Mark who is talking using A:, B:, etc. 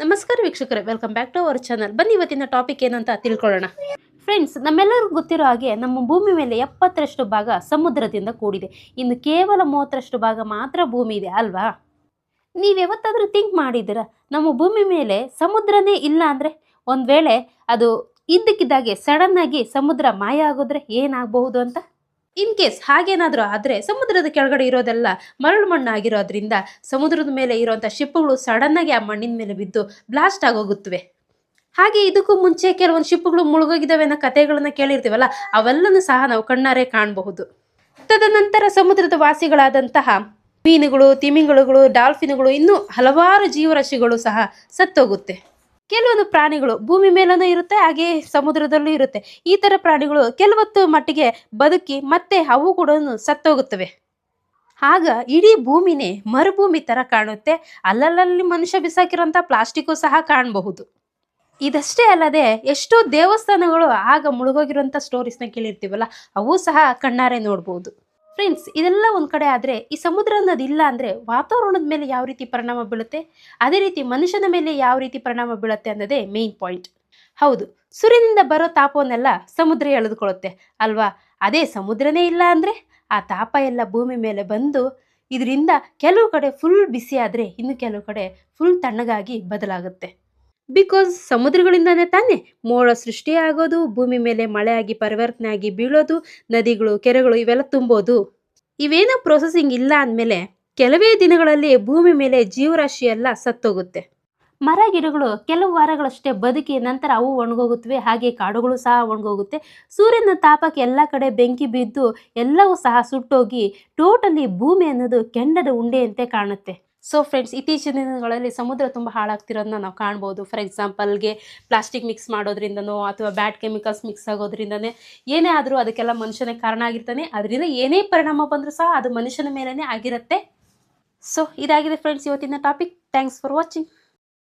A: ನಮಸ್ಕಾರ ವೀಕ್ಷಕರೇ welcome back to our channel ಬನ್ನಿ ಇವತ್ತಿನ ಟಾಪಿಕ್ ಏನಂತ ತಿಳ್ಕೊಳ್ಳೋಣ. ಫ್ರೆಂಡ್ಸ್ ನಮ್ಮೆಲ್ಲರಿಗೂ ಗೊತ್ತಿರೋ ಹಾಗೆ ನಮ್ಮ ಭೂಮಿ ಮೇಲೆ ಎಪ್ಪತ್ತರಷ್ಟು ಭಾಗ ಸಮುದ್ರದಿಂದ ಕೂಡಿದೆ. ಇನ್ನು ಕೇವಲ ಮೂವತ್ತರಷ್ಟು ಭಾಗ ಮಾತ್ರ ಭೂಮಿ ಇದೆ, ಅಲ್ವಾ? ನೀವು ಯಾವತ್ತಾದರೂ ಥಿಂಕ್ ಮಾಡಿದ್ದೀರಾ? ನಮ್ಮ ಭೂಮಿ ಮೇಲೆ ಸಮುದ್ರನೇ ಇಲ್ಲ ಅಂದರೆ? ಒಂದು ವೇಳೆ ಅದು ಇದ್ದಕ್ಕಿದ್ದಾಗೆ ಸಡನ್ನಾಗಿ ಸಮುದ್ರ ಮಾಯ ಆಗೋದ್ರೆ ಏನಾಗಬಹುದು ಅಂತ? ಇನ್ ಕೇಸ್ ಹಾಗೇನಾದರೂ ಆದರೆ ಸಮುದ್ರದ ಕೆಳಗಡೆ ಇರೋದೆಲ್ಲ ಮರಳು ಮಣ್ಣು ಆಗಿರೋದ್ರಿಂದ ಸಮುದ್ರದ ಮೇಲೆ ಇರುವಂಥ ಶಿಪ್ಗಳು ಸಡನ್ನಾಗಿ ಆ ಮಣ್ಣಿನ ಮೇಲೆ ಬಿದ್ದು ಬ್ಲಾಸ್ಟ್ ಆಗೋಗುತ್ತವೆ. ಹಾಗೆ ಇದಕ್ಕೂ ಮುಂಚೆ ಕೆಲವೊಂದು ಶಿಪ್ಗಳು ಮುಳುಗೋಗಿದ್ದಾವೆ ಅನ್ನೋ ಕಥೆಗಳನ್ನ ಕೇಳಿರ್ತೀವಲ್ಲ, ಅವೆಲ್ಲನೂ ಸಹ ನಾವು ಕಣ್ಣಾರೆ ಕಾಣಬಹುದು. ತದನಂತರ ಸಮುದ್ರದ ವಾಸಿಗಳಾದಂತಹ ಮೀನುಗಳು ತಿಮಿಂಗಳುಗಳು ಡಾಲ್ಫಿನ್ಗಳು ಇನ್ನೂ ಹಲವಾರು ಜೀವರಾಶಿಗಳು ಸಹ ಸತ್ತೋಗುತ್ತೆ. ಕೆಲವೊಂದು ಪ್ರಾಣಿಗಳು ಭೂಮಿ ಮೇಲೂ ಇರುತ್ತೆ, ಹಾಗೆ ಸಮುದ್ರದಲ್ಲೂ ಇರುತ್ತೆ. ಈ ಥರ ಪ್ರಾಣಿಗಳು ಕೆಲವತ್ತು ಮಟ್ಟಿಗೆ ಬದುಕಿ ಮತ್ತೆ ಅವು ಕೂಡ ಸತ್ತೋಗುತ್ತವೆ. ಆಗ ಇಡೀ ಭೂಮಿನೇ ಮರುಭೂಮಿ ಥರ ಕಾಣುತ್ತೆ. ಅಲ್ಲಲ್ಲಿ ಮನುಷ್ಯ ಬಿಸಾಕಿರೋಂಥ ಪ್ಲಾಸ್ಟಿಕ್ಕು ಸಹ ಕಾಣಬಹುದು. ಇದಷ್ಟೇ ಅಲ್ಲದೆ ಎಷ್ಟೋ ದೇವಸ್ಥಾನಗಳು ಆಗ ಮುಳುಗೋಗಿರೋಂಥ ಸ್ಟೋರೀಸ್ನ ಕೇಳಿರ್ತೀವಲ್ಲ, ಅವು ಸಹ ಕಣ್ಣಾರೆ ನೋಡ್ಬೋದು. ಫ್ರೆಂಡ್ಸ್ ಇದೆಲ್ಲ ಒಂದು ಕಡೆ ಆದರೆ ಈ ಸಮುದ್ರ ಅನ್ನೋದು ಇಲ್ಲ ಅಂದರೆ ವಾತಾವರಣದ ಮೇಲೆ ಯಾವ ರೀತಿ ಪರಿಣಾಮ ಬೀಳುತ್ತೆ? ಅದೇ ರೀತಿ ಮನುಷ್ಯನ ಮೇಲೆ ಯಾವ ರೀತಿ ಪರಿಣಾಮ ಬೀಳುತ್ತೆ ಅನ್ನೋದೇ ಮೇನ್ ಪಾಯಿಂಟ್ ಹೌದು, ಸೂರ್ಯನಿಂದ ಬರೋ ತಾಪವನ್ನೆಲ್ಲ ಸಮುದ್ರ ಎಳೆದುಕೊಳ್ಳುತ್ತೆ, ಅಲ್ವಾ? ಅದೇ ಸಮುದ್ರನೇ ಇಲ್ಲ ಅಂದರೆ ಆ ತಾಪ ಎಲ್ಲ ಭೂಮಿ ಮೇಲೆ ಬಂದು ಇದರಿಂದ ಕೆಲವು ಕಡೆ ಫುಲ್ ಬಿಸಿ ಆದರೆ ಇನ್ನು ಕೆಲವು ಕಡೆ ಫುಲ್ ತಣ್ಣಗಾಗಿ ಬದಲಾಗುತ್ತೆ. ಬಿಕಾಸ್ ಸಮುದ್ರಗಳಿಂದನೇ ತಾನೇ ಮೋಡ ಸೃಷ್ಟಿಯಾಗೋದು ಭೂಮಿ ಮೇಲೆ ಮಳೆಯಾಗಿ ಪರಿವರ್ತನೆ ಆಗಿ ಬೀಳೋದು, ನದಿಗಳು, ಕೆರೆಗಳು ಇವೆಲ್ಲ ತುಂಬೋದು. ಇವೇನೋ ಪ್ರೊಸೆಸಿಂಗ್ ಇಲ್ಲ ಅಂದಮೇಲೆ ಕೆಲವೇ ದಿನಗಳಲ್ಲಿ ಭೂಮಿ ಮೇಲೆ ಜೀವರಾಶಿ ಎಲ್ಲ ಸತ್ತೋಗುತ್ತೆ. ಮರ ಗಿಡಗಳು ಕೆಲವು ವಾರಗಳಷ್ಟೇ ಬದುಕಿ ನಂತರ ಅವು ಒಣಗೋಗುತ್ತವೆ, ಹಾಗೆ ಕಾಡುಗಳು ಸಹ ಒಣಗೋಗುತ್ತೆ. ಸೂರ್ಯನ ತಾಪಕ್ಕೆ ಎಲ್ಲ ಕಡೆ ಬೆಂಕಿ ಬಿದ್ದು ಎಲ್ಲವೂ ಸಹ ಸುಟ್ಟೋಗಿ ಟೋಟಲಿ ಭೂಮಿ ಅನ್ನೋದು ಕೆಂಡದ ಉಂಡೆಯಂತೆ ಕಾಣುತ್ತೆ. ಸೊ ಫ್ರೆಂಡ್ಸ್ ಇತ್ತೀಚಿನ ದಿನಗಳಲ್ಲಿ ಸಮುದ್ರ ತುಂಬ ಹಾಳಾಗ್ತಿರೋದನ್ನ ನಾವು ಕಾಣ್ಬೋದು. ಫಾರ್ ಎಕ್ಸಾಂಪಲ್ಗೆ ಪ್ಲಾಸ್ಟಿಕ್ ಮಿಕ್ಸ್ ಮಾಡೋದ್ರಿಂದನೋ ಅಥವಾ ಬ್ಯಾಡ್ ಕೆಮಿಕಲ್ಸ್ ಮಿಕ್ಸ್ ಆಗೋದ್ರಿಂದನೇ ಏನೇ ಆದರೂ ಅದಕ್ಕೆಲ್ಲ ಮನುಷ್ಯನೇ ಕಾರಣ ಆಗಿರ್ತಾನೆ. ಅದರಿಂದ ಏನೇ ಪರಿಣಾಮ ಬಂದರೂ ಸಹ ಅದು ಮನುಷ್ಯನ ಮೇಲೇ ಆಗಿರುತ್ತೆ. ಸೊ ಇದಾಗಿದೆ ಫ್ರೆಂಡ್ಸ್ ಇವತ್ತಿನ ಟಾಪಿಕ್ ಥ್ಯಾಂಕ್ಸ್ ಫಾರ್ ವಾಚಿಂಗ್